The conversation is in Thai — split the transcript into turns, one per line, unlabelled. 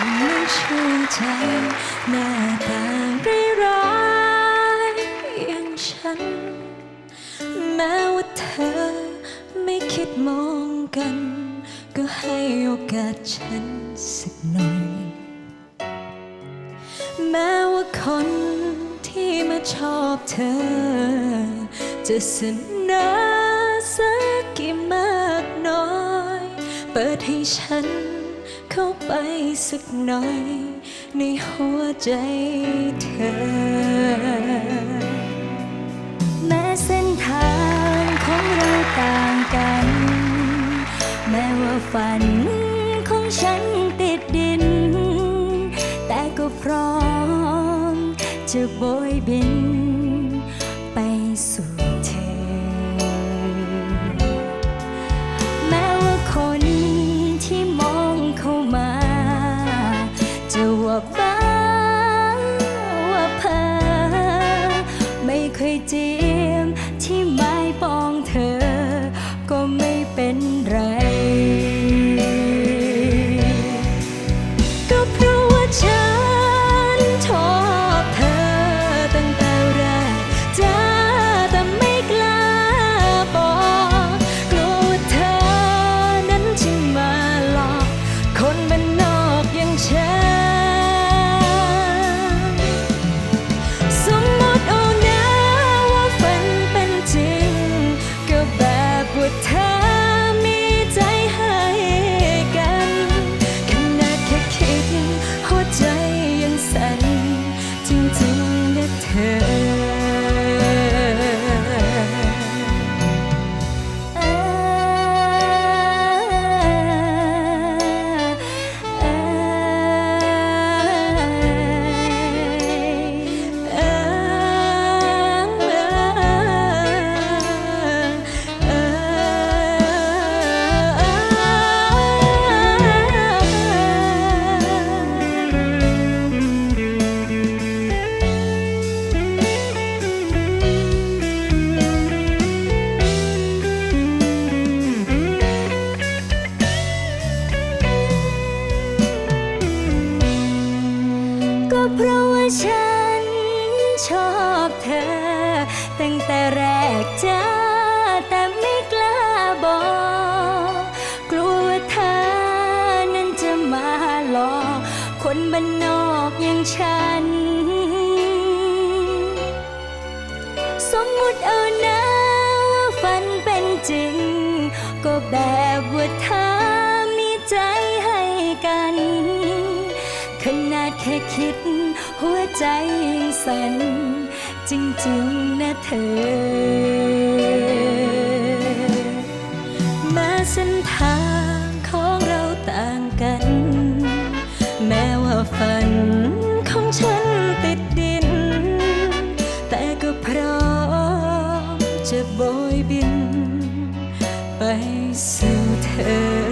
ฉันชื่นใจหน้าตางร้ายอย่างฉัน แม้ว่าเธอไม่คิดมองกัน ก็ให้โอกาสฉันสักหน่อย แม้ว่าคนที่มาชอบเธอ จะเสนอสักกี่มากน้อย เปิดให้ฉัน เข้าไปสักหน่อย ในหัวใจเธอ
แม้เส้นทางของเราต่างกัน แม้ว่าฝันของฉันติดดิน แต่ก็พร้อมจะโบยบิน เธอมีใจให้กันขนาดแค่คิดหัวใจยังสั่นจริงๆนะเธอ ชอบเธอ ตั้งแต่แรกเจอแต่ไม่กล้าบอก กลัวว่าเธอนั้นจะมาหลอกคนบ้านนอกอย่างฉัน สมมุติเอานะ แค่คิด หัวใจสั่นจริงๆนะเธอ
แม้เส้นทางของเราต่างกัน แม้ว่าฝันของฉันติดดิน แต่ก็พร้อมจะโบยบิ
น
ไป
สู่เธอ